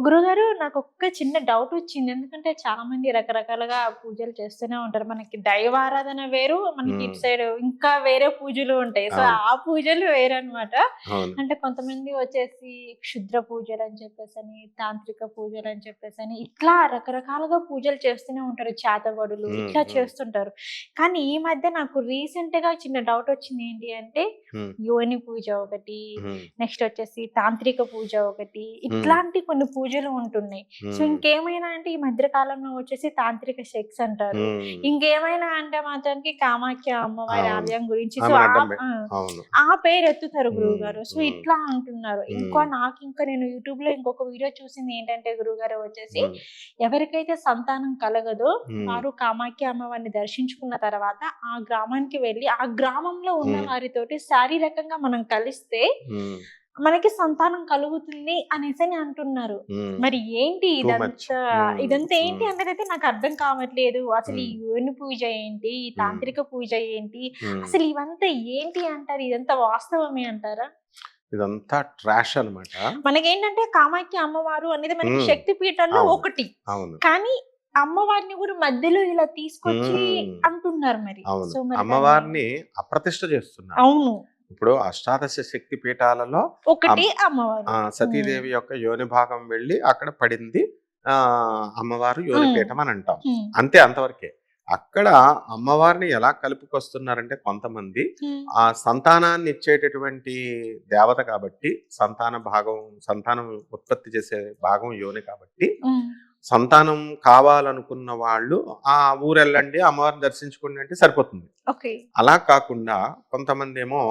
గురుగారు నాకు ఒక్క చిన్న డౌట్ వచ్చింది ఎందుకంటే చాలా మంది రకరకాలుగా పూజలు చేస్తూనే ఉంటారు మనకి దైవారాధన వేరు మనకి ఇటు. సైడ్ ఇంకా వేరే పూజలు ఉంటాయి సో. ఆ పూజలు వేరు అనమాట అంటే కొంతమంది వచ్చేసి క్షుద్ర పూజలు అని చెప్పేసి అని తాంత్రిక పూజలు అని చెప్పేసి అని ఇట్లా రకరకాలుగా పూజలు చేస్తూనే ఉంటారు చేతబడులు ఇట్లా. చేస్తుంటారు కానీ ఈ మధ్య నాకు రీసెంట్గా చిన్న డౌట్ వచ్చింది ఏంటి అంటే. యోని పూజ ఒకటి. నెక్స్ట్ వచ్చేసి తాంత్రిక పూజ ఒకటి ఇట్లాంటి కొన్ని పూజలు ఉంటున్నాయి సో. ఇంకేమైనా అంటే ఈ మధ్య కాలంలో వచ్చేసి తాంత్రిక సెక్స్ అంటారు. ఇంకేమైనా అంటే మాత్రానికి కామాఖ్య అమ్మవారి. ఆలయం గురించి సో ఆ- పేరు ఎత్తుతారు గురువు. గారు సో. ఇట్లా అంటున్నారు. ఇంకా నాకు ఇంకా నేను యూట్యూబ్లో ఇంకొక వీడియో చూసింది ఏంటంటే గురువు గారు వచ్చేసి. ఎవరికైతే సంతానం కలగదో. వారు కామాఖ్య అమ్మవారిని దర్శించుకున్న తర్వాత ఆ గ్రామానికి వెళ్ళి ఆ గ్రామంలో ఉన్న. వారితోటి శారీరకంగా మనం కలిస్తే. మనకి సంతానం కలుగుతుంది అనేసి అని అంటున్నారు. మరి ఏంటి. ఇదంతా. ఇదంతా ఏంటి మ్మ్. అన్నది అయితే నాకు అర్థం కావట్లేదు అసలు ఈ. యోని పూజ ఏంటి ఈ తాంత్రిక పూజ ఏంటి. అసలు ఇవంతా ఏంటి అంటారు ఇదంతా వాస్తవమే అంటారా ఇదంతా ట్రాష్ అన్నమాట మనకేంటంటే కామాఖ్య అమ్మవారు అనేది మనకి. శక్తి పీఠంలో. ఒకటి కానీ అమ్మవారిని కూడా మధ్యలో ఇలా తీసుకొచ్చి. అంటున్నారు మరి అమ్మవారిని అప్రతిష్ట చేస్తున్నారు అవును ఇప్పుడు అష్టాదశ శక్తి పీఠాలలో ఒకటి అమ్మవారు సతీదేవి యొక్క యోని భాగం వెళ్ళి అక్కడ పడింది ఆ అమ్మవారు యోని. పీఠం అని అంటాం. అంతే అంతవరకే అక్కడ అమ్మవారిని ఎలా కలుపుకొస్తున్నారంటే కొంతమంది. ఆ సంతానాన్ని ఇచ్చేటటువంటి దేవత కాబట్టి సంతాన భాగం సంతానం ఉత్పత్తి చేసే భాగం యోని కాబట్టి. సంతానం కావాలనుకున్న వాళ్ళు ఆ ఊరు వెళ్ళండి అమ్మవారిని దర్శించుకోండి అంటే సరిపోతుంది అలా కాకుండా కొంతమంది ఏమో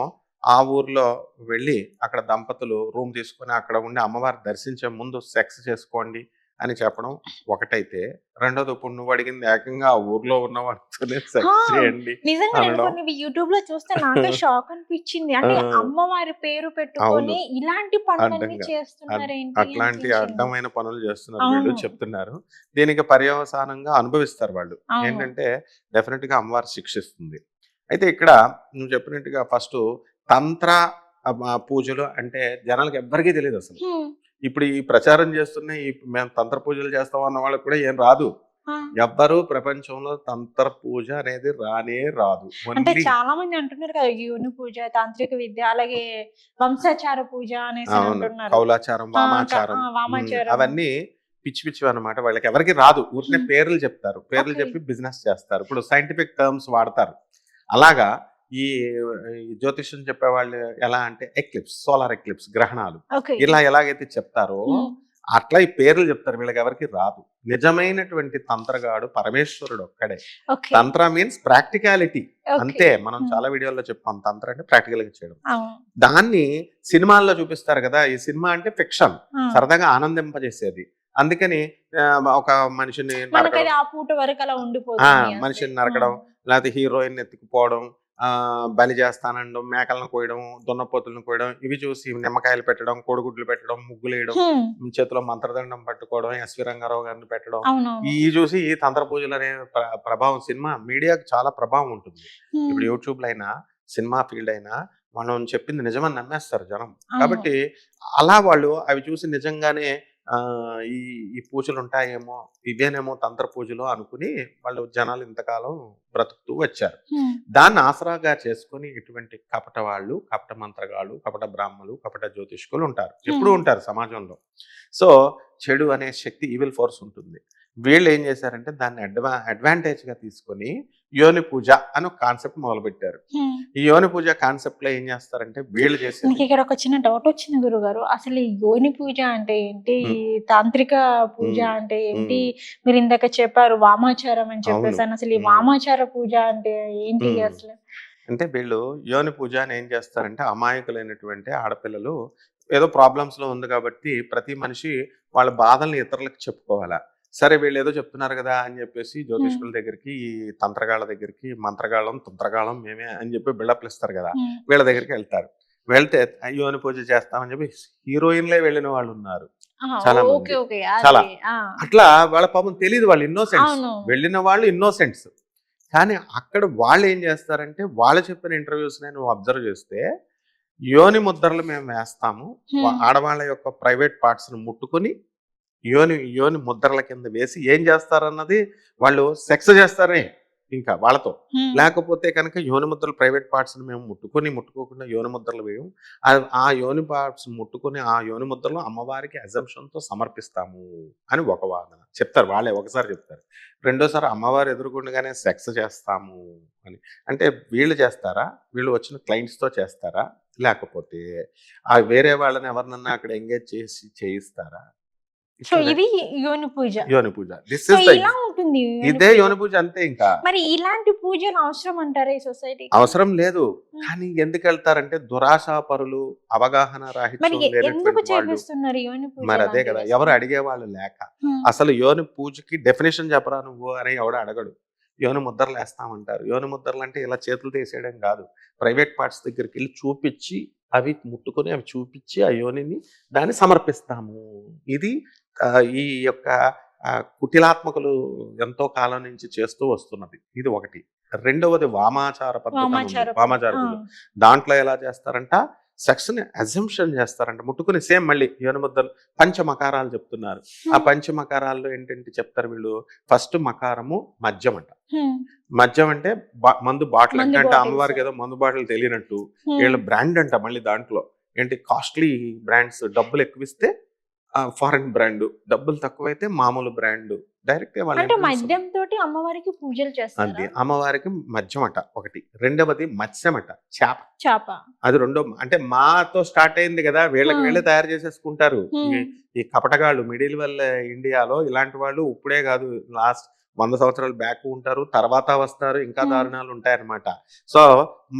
ఆ ఊర్లో వెళ్ళి అక్కడ దంపతులు రూమ్ తీసుకొని అక్కడ ఉండి అమ్మవారిని దర్శించే ముందు సెక్స్ చేసుకోండి అని చెప్పడం ఒకటైతే రెండోది ఇప్పుడు నువ్వు అడిగింది ఏకంగా ఆ ఊర్లో ఉన్న వాళ్ళతోనే సెక్స్ చేయండి నిజంగా నేను అనడం. కొన్ని యూట్యూబ్లో చూస్తే నాకే షాక్ అనిపించింది అంటే. అమ్మవారి పేరు పెట్టుకొని ఇలాంటి పనులన్నీ. చేస్తున్నారు అట్లాంటి. అడ్డమైన పనులు చేస్తున్నారు వీళ్ళు. చెప్తున్నారు దీనికి పర్యవసానంగా అనుభవిస్తారు వాళ్ళు. ఏంటంటే డెఫినెట్గా అమ్మవారు శిక్షిస్తుంది అయితే ఇక్కడ నువ్వు చెప్పినట్టుగా ఫస్ట్ తంత్ర పూజలు అంటే జనాలకు ఎవ్వరికీ తెలియదు అసలు. ఇప్పుడు ఈ ప్రచారం చేస్తున్న ఈ మేము తంత్ర పూజలు చేస్తాం అన్న వాళ్ళకి కూడా ఏం రాదు. ఎవ్వరు ప్రపంచంలో తంత్ర పూజ అనేది రానే రాదు. అంటే చాలా మంది అంటున్నారు కదా యోని పూజ తాంత్రిక విద్య అలాగే వంశాచార పూజ అనేసి అంటున్నారు. కౌలాచారం వామాచారం అవన్నీ పిచ్చి పిచ్చి అన్నమాట. వాళ్ళకి ఎవరికి రాదు. ఊరికే. పేర్లు చెప్తారు. పేర్లు. చెప్పి బిజినెస్ చేస్తారు. ఇప్పుడు సైంటిఫిక్ టర్మ్స్ వాడతారు. అలాగా ఈ జ్యోతిష్యం చెప్పేవాళ్ళు ఎలా అంటే ఎక్లిప్స్ సోలార్ ఎక్లిప్స్ గ్రహణాలు ఇలా ఎలాగైతే చెప్తారో. అట్లా ఈ పేర్లు చెప్తారు వీళ్ళకి ఎవరికి రాదు నిజమైనటువంటి తంత్రగాడు పరమేశ్వరుడు ఒక్కడే తంత్ర మీన్స్ ప్రాక్టికాలిటీ. అంతే మనం. చాలా వీడియోల్లో చెప్పాం తంత్ర అంటే ప్రాక్టికల్గా చేయడం. దాన్ని సినిమాల్లో చూపిస్తారు కదా ఈ సినిమా అంటే ఫిక్షన్. సరదాగా ఆనందింపజేసేది అందుకని ఒక మనిషిని. మనిషిని నరకడం లేకపోతే హీరోయిన్ ఎత్తుకుపోవడం బలి చేస్తానండం మేకలను కోయడం దున్నపోతులను కోయడం ఇవి చూసి నిమ్మకాయలు పెట్టడం కోడిగుడ్లు పెట్టడం ముగ్గులు వేయడం. చేతిలో మంత్రదండం పట్టుకోవడం ఎస్వి రంగారావు గారిని పెట్టడం ఈ చూసి ఈ తంత్ర పూజలు అనే ప్ర- ప్రభావం సినిమా మీడియాకి చాలా ప్రభావం ఉంటుంది. ఇప్పుడు యూట్యూబ్లో అయినా సినిమా ఫీల్డ్ అయినా మనం చెప్పింది నిజమని నమ్మేస్తారు జనం. కాబట్టి అలా వాళ్ళు అవి చూసి నిజంగానే ఈ ఈ పూజలు ఉంటాయేమో ఇవేనేమో తంత్ర పూజలు అనుకుని వాళ్ళు జనాలు ఇంతకాలం బ్రతుకుతూ వచ్చారు. దాన్ని ఆసరాగా చేసుకొని ఇటువంటి కపట వాళ్ళు కపట మంత్రగాళ్ళు కపట బ్రాహ్మలు కపట జ్యోతిష్కులు ఉంటారు ఎప్పుడూ. ఉంటారు సమాజంలో సో చెడు అనే శక్తి ఈవిల్ ఫోర్స్ ఉంటుంది వీళ్ళు ఏం చేశారంటే దాన్ని అడ్వా అడ్వాంటేజ్గా తీసుకొని యోని పూజ అని ఒక కాన్సెప్ట్ మొదలు పెట్టారు హ్మ్. ఈ యోని పూజ కాన్సెప్ట్లో ఏం చేస్తారంటే వీళ్ళు నాకు చేసేది ఇక్కడ ఒక చిన్న డౌట్ వచ్చింది గురుగారు. అసలు ఈ యోని పూజ అంటే ఏంటి? ఈ తాంత్రిక పూజ. అంటే ఏంటి? మీరు ఇందాక చెప్పారు వామాచారం అని చెప్పేసి అసలు ఈ. వామాచార పూజ అంటే ఏంటి. అసలు? అంటే వీళ్ళు యోని పూజ అని ఏం చేస్తారంటే అమాయకులైనటువంటి ఆడపిల్లలు ఏదో ప్రాబ్లమ్స్లో ఉంది కాబట్టి ప్రతి మనిషి వాళ్ళ బాధల్ని ఇతరులకు చెప్పుకోవాలా. సరే వీళ్ళు ఏదో చెప్తున్నారు కదా అని చెప్పేసి జ్యోతిష్కుల దగ్గరికి ఈ తంత్రగాళ్ళ దగ్గరికి మంత్రగాళ్ళం తంత్రగాళ్ళం మేమే అని చెప్పి బిల్డప్లు ఇస్తారు కదా. వీళ్ళ దగ్గరికి వెళ్తారు. వెళ్తే యోని పూజ చేస్తామని చెప్పి హీరోయిన్లే వెళ్ళిన వాళ్ళు ఉన్నారు చాలా మంది. చాలా. అట్లా వాళ్ళ పాపం తెలియదు వాళ్ళు ఇన్నోసెంట్స్ వెళ్ళిన వాళ్ళు ఇన్నోసెంట్స్ కానీ అక్కడ వాళ్ళు ఏం చేస్తారంటే వాళ్ళు చెప్పిన ఇంటర్వ్యూస్ నువ్వు అబ్జర్వ్ చేస్తే యోని ముద్రలు మేము వేస్తాము. ఆడవాళ్ళ యొక్క ప్రైవేట్ పార్ట్స్ను ముట్టుకొని యోని యోని ముద్రల కింద వేసి ఏం చేస్తారన్నది వాళ్ళు సెక్స్ చేస్తారే ఇంకా వాళ్ళతో. లేకపోతే కనుక యోని ముద్రలు ప్రైవేట్ పార్ట్స్ మేము ముట్టుకొని ముట్టుకోకుండా యోని ముద్రలు వేయం. ఆ- యోని పార్ట్స్ ముట్టుకొని ఆ యోని ముద్రలు అమ్మవారికి assumption తో సమర్పిస్తాము అని ఒక వాదన. చెప్తారు వాళ్ళే ఒకసారి చెప్తారు. రెండోసారి అమ్మవారు ఎదుర్కొండగానే సెక్స్ చేస్తాము అని. అంటే వీళ్ళు చేస్తారా? వీళ్ళు వచ్చిన clients తో చేస్తారా? లేకపోతే ఆ వేరే వాళ్ళని ఎవరినన్నా అక్కడ ఎంగేజ్ చేసి చేయిస్తారా? సో ఇది యోని పూజ. యోని పూజ. దిస్ ఇస్ ఇలా ఉంటుంది ఇదే. యోని పూజ అంతే ఇంకా. మరి ఇలాంటి పూజలు అవసరం అంటారా ఈ సొసైటీ అవసరం లేదు. కానీ ఎందుకు వెళ్తారంటే దురాశాపరులు అవగాహన మరి రాహిత్యం ఎ- ఎందుకు లేనటువంటి వాళ్ళు. చేపిస్తున్నారు యోని పూజ మరి అదే కదా? ఎవరు అడిగే వాళ్ళు లేక. అసలు యోని పూజకి డెఫినేషన్ చెప్పరా నువ్వు అని ఎవడు అడగడు. యోని ముద్రలు వేస్తామంటారు యోని ముద్రలు అంటే ఇలా చేతులు తీసేయడం కాదు. ప్రైవేట్ పార్ట్స్ దగ్గరికి వెళ్ళి చూపించి అవి ముట్టుకొని అవి చూపించి ఆ యోనిని దాన్ని సమర్పిస్తాము. ఇది ఈ యొక్క కుటిలాత్మకులు ఎంతో కాలం నుంచి చేస్తూ వస్తున్నది. ఇది ఒకటి. రెండవది వామాచార పద్ధతి. వామాచార. దాంట్లో ఎలా చేస్తారంట? సెక్స్ని అజంప్షన్ చేస్తారంట ముట్టుకుని సేమ్ మళ్ళీ యోనిముద్దలు పంచమకారాలు చెప్తున్నారు ఆ. పంచమకారాల్లో ఏంటంటే చెప్తారు వీళ్ళు ఫస్ట్ మకారము మద్యం అంట. మద్యం అంటే మందు బాటిల్ అంటే. అమ్మవారికి ఏదో మందు బాటిల్ తెలియనట్టు. వీళ్ళ బ్రాండ్ అంట మళ్ళీ దాంట్లో ఏంటి కాస్ట్లీ బ్రాండ్స్ డబ్బులు ఎక్కువిస్తే ఫారెన్ బ్రాండ్. డబ్బులు తక్కువైతే మామూలు బ్రాండ్. డైరెక్ట్ అంటే మద్యం తోటి అమ్మవారికి పూజలు అంతే. చేస్తారు అమ్మవారికి మద్యం అట ఒకటి. రెండవది మత్స్యం అట. చేప. చాప. అది రెండో అంటే మాతో స్టార్ట్ అయింది కదా! వీళ్ళకి. వీళ్ళే తయారు చేసేసుకుంటారు. ఈ- ఈ కపటగాళ్ళు మిడిల్ వల్ల ఇండియాలో ఇలాంటి వాళ్ళు ఇప్పుడే కాదు. లాస్ట్ వంద సంవత్సరాలు బ్యాక్ ఉంటారు తర్వాత వస్తారు ఇంకా. దారుణాలు ఉంటాయన్నమాట. సో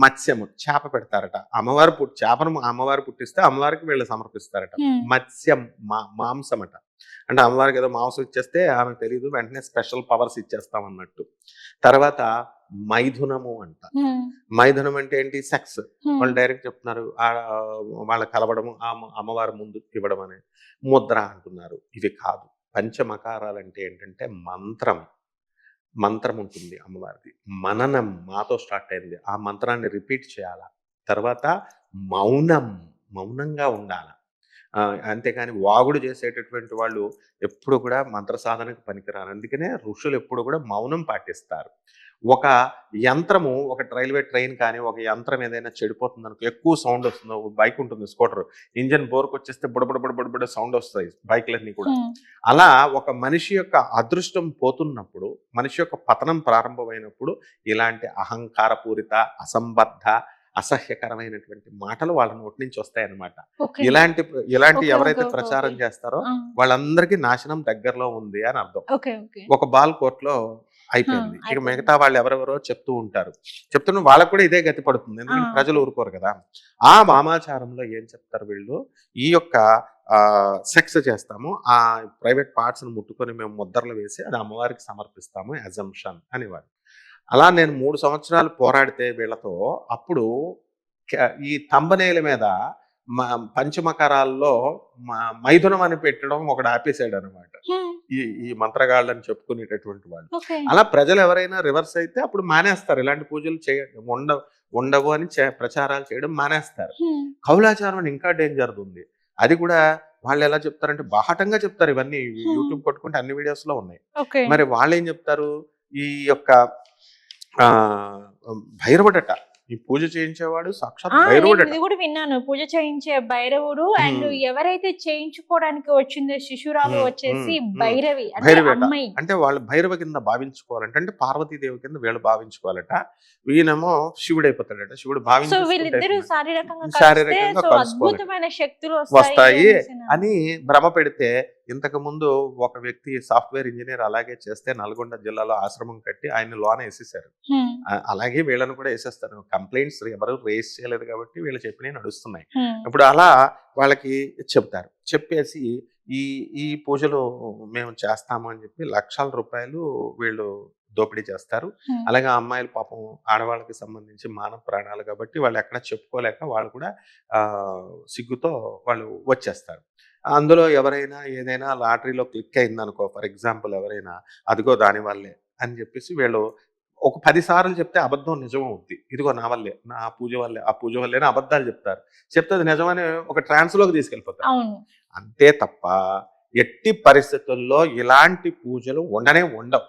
మత్స్యము చేప పెడతారట. అమ్మవారు పుట్టి చేపను అమ్మవారు పుట్టిస్తే అమ్మవారికి వీళ్ళు సమర్పిస్తారట. మత్స్యం మా మాంసం అట అంటే అమ్మవారికి ఏదో మాంసం ఇచ్చేస్తే ఆమెకు తెలియదు వెంటనే స్పెషల్ పవర్స్ ఇచ్చేస్తాం అన్నట్టు. తర్వాత మైథునము అంట. మైథునం అంటే ఏంటి? సెక్స్. వాళ్ళు డైరెక్ట్ చెప్తున్నారు వాళ్ళ కలవడము అమ్మవారి ముందు ఇవ్వడం అనే ముద్ర అంటున్నారు. ఇవి కాదు. పంచమకారాలు అంటే ఏంటంటే మంత్రం. మంత్రం ఉంటుంది అమ్మవారిది. మననం మాతో స్టార్ట్ అయింది. ఆ మంత్రాన్ని రిపీట్ చేయాల? తర్వాత మౌనం మౌనంగా ఉండాల? అంతేకాని వాగుడు చేసేటటువంటి వాళ్ళు ఎప్పుడు కూడా మంత్ర సాధనకు పనికిరారు. అందుకనే ఋషులు ఎప్పుడు కూడా మౌనం పాటిస్తారు. ఒక యంత్రము ఒక రైల్వే ట్రైన్ కానీ ఒక యంత్రం ఏదైనా చెడిపోతుంది అనుకో ఎక్కువ సౌండ్ వస్తుంది బైక్ ఉంటుంది స్కూటర్ ఇంజన్ బోర్కి వచ్చేస్తే బుడబుడ బుడబుడ సౌండ్ వస్తాయి బైక్లన్నీ కూడా. అలా ఒక మనిషి యొక్క అదృష్టం పోతున్నప్పుడు మనిషి యొక్క పతనం ప్రారంభమైనప్పుడు ఇలాంటి అహంకారపూరిత అసంబద్ధ అసహ్యకరమైనటువంటి మాటలు వాళ్ళ నోటి నుంచి వస్తాయన్నమాట. ఇలాంటి ఇలాంటి ఎవరైతే ప్రచారం. చేస్తారో. వాళ్ళందరికీ నాశనం దగ్గరలో ఉంది అని అర్థం ఒక బాల్ కోర్టులో అయిపోయింది ఇక. మిగతా వాళ్ళు ఎవరెవరో చెప్తూ ఉంటారు చెప్తున్న వాళ్ళకు కూడా ఇదే గతి పడుతుంది ఎందుకంటే. ప్రజలు ఊరుకోరు కదా ఆ వామాచారంలో ఏం చెప్తారు వీళ్ళు ఈ యొక్క సెక్స్ చేస్తాము ఆ ప్రైవేట్ పార్ట్స్ ముట్టుకొని మేము ముద్రలు వేసి అది అమ్మవారికి సమర్పిస్తాము అజంప్షన్ అనేవారు అలా నేను మూడు సంవత్సరాలు పోరాడితే వీళ్ళతో అప్పుడు ఈ తంబనేల మీద మ- పంచమకరాల్లో మ- మైథునం అని పెట్టడం ఒకడు ఆపేసాడు అనమాట. ఈ ఈ మంత్రగాళ్ళని చెప్పుకునేటటువంటి వాళ్ళు. అలా ప్రజలు ఎవరైనా రివర్స్ అయితే అప్పుడు మానేస్తారు. ఇలాంటి పూజలు చేయ ఉండ ఉండవు అని ప్రచారాలు చేయడం మానేస్తారు. కౌలాచారం అని ఇంకా డేంజర్ ఉంది. అది కూడా వాళ్ళు ఎలా చెప్తారంటే బాహటంగా చెప్తారు ఇవన్నీ. యూట్యూబ్ కొట్టుకుంటే అన్ని వీడియోస్లో ఉన్నాయి. మరి వాళ్ళు ఏం చెప్తారు? ఈ యొక్క భైరవుడట ఈ పూజ చేయించేవాడు సాక్షాత్ ఇది కూడా విన్నాను పూజ చేయించే భైరవుడు అండ్. ఎవరైతే చేయించుకోవడానికి వచ్చిందో శిశురాలు వచ్చేసి హ్మ్. భైరవి అంటే భైరవేట. అమ్మాయి అంటే వాళ్ళు భైరవ కింద భావించుకోవాలంట అంటే పార్వతీదేవి కింద వీళ్ళు భావించుకోవాలట ఈయనేమో శివుడు అయిపోతాడట శివుడు సో భావించుకుంటే వీళ్ళిద్దరు అయిపోయింది. శారీరకంగా శారీరకంగా. అద్భుతమైన శక్తులు వస్తాయి అని భ్రమ పెడితే ఇంతకు ముందు ఒక వ్యక్తి సాఫ్ట్వేర్ ఇంజనీర్ అలాగే చేస్తే నల్గొండ జిల్లాలో ఆశ్రమం కట్టి ఆయన లోన వేసేసారు అలాగే వీళ్ళని కూడా వేసేస్తారు కంప్లైంట్స్ ఎవరు రేస్ చేయలేదు కాబట్టి వీళ్ళు చెప్పినవి నడుస్తున్నాయి. ఇప్పుడు అలా వాళ్ళకి చెప్తారు. చెప్పేసి ఈ ఈ పూజలు మేము చేస్తాము అని చెప్పి లక్షల రూపాయలు వీళ్ళు దోపిడీ చేస్తారు. అలాగే అమ్మాయిలు పాపం ఆడవాళ్ళకి సంబంధించి మానవ ప్రాణాలు కాబట్టి వాళ్ళు ఎక్కడ చెప్పుకోలేక వాళ్ళు కూడా సిగ్గుతో వాళ్ళు వచ్చేస్తారు. అందులో ఎవరైనా ఏదైనా లాటరీలో క్లిక్ అయింది అనుకో ఫర్ ఎగ్జాంపుల్ ఎవరైనా అదిగో దాని వల్లే అని చెప్పేసి వీళ్ళు ఒక పది సార్లు చెప్తే అబద్ధం నిజం అవుద్ది. ఇదిగో నా వల్లే నా పూజ వల్లే ఆ పూజ వల్లే అబద్ధాలు చెప్తారు. చెప్తే అది నిజమని ఒక ట్రాన్స్లోకి తీసుకెళ్ళిపోతారు అంతే తప్ప ఎట్టి పరిస్థితుల్లో ఇలాంటి పూజలు ఉండనే ఉండవు.